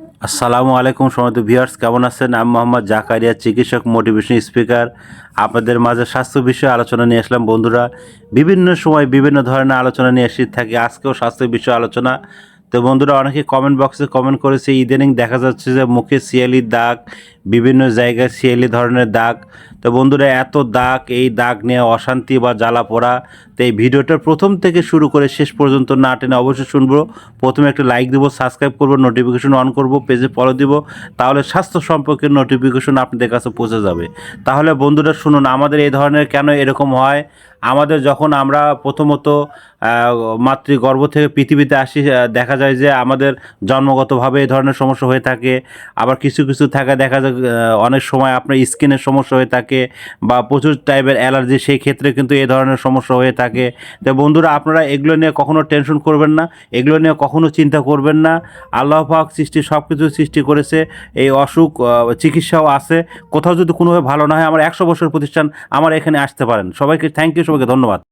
আসসালামু আলাইকুম সময় ভিউয়ার্স, কেমন আছেন? আমি মোহাম্মদ জাকারিয়া, চিকিৎসক মোটিভেশন স্পিকার আপনাদের মাঝে স্বাস্থ্য বিষয়ে আলোচনা নিয়ে আসলাম বন্ধুরা। বিভিন্ন সময় বিভিন্ন ধরনের আলোচনা নিয়ে এসে থাকি আজকেও স্বাস্থ্য বিষয়ে আলোচনা। তো বন্ধুরা, অনেকে কমেন্ট বক্সে কমেন্ট করেছে, ইদানিং দেখা যাচ্ছে যে মুখে শিয়ালির দাগ বিভিন্ন জায়গায় শিয়ালি ধরনের দাগ। তো বন্ধুরা, এত দাগ, এই দাগ নিয়ে অশান্তি বা জ্বালা পোড়া, তো এই ভিডিওটা প্রথম থেকে শুরু করে শেষ পর্যন্ত না টেনে অবশ্যই শুনব। প্রথমে একটা লাইক দেবো সাবস্ক্রাইব করব নোটিফিকেশন অন করব পেজে ফলো দিব, তাহলে স্বাস্থ্য সম্পর্কে নোটিফিকেশন আপনাদের কাছে পৌঁছে যাবে। তাহলে বন্ধুরা, শুনুন, আমাদের এই ধরনের কেন এরকম হয়? আমাদের যখন আমরা প্রথমত মাতৃগর্ভ থেকে পৃথিবীতে আসি দেখা যায় যে আমাদের জন্মগতভাবে এই ধরনের সমস্যা হয়ে থাকে। আবার কিছু কিছু থাকা, দেখা যায় অনেক সময় আপনার স্কিনের সমস্যা হয়ে থাকে বা প্রচুর টাইপের অ্যালার্জি সেই ক্ষেত্রে কিন্তু এই ধরনের সমস্যা হয়ে থাকে। তো বন্ধুরা, আপনারা এগুলো নিয়ে কখনো টেনশন করবেন না, এগুলো নিয়ে কখনো চিন্তা করবেন না। আল্লাহ পাক সৃষ্টি সব কিছু সৃষ্টি করেছে, এই অসুখ চিকিৎসাও আছে। কোথাও যদি কোনোভাবে ভালো না হয়, আমার একশো বছর প্রতিষ্ঠান আমার এখানে আসতে পারেন। সবাইকে থ্যাংক ইউ সবাইকে ধন্যবাদ।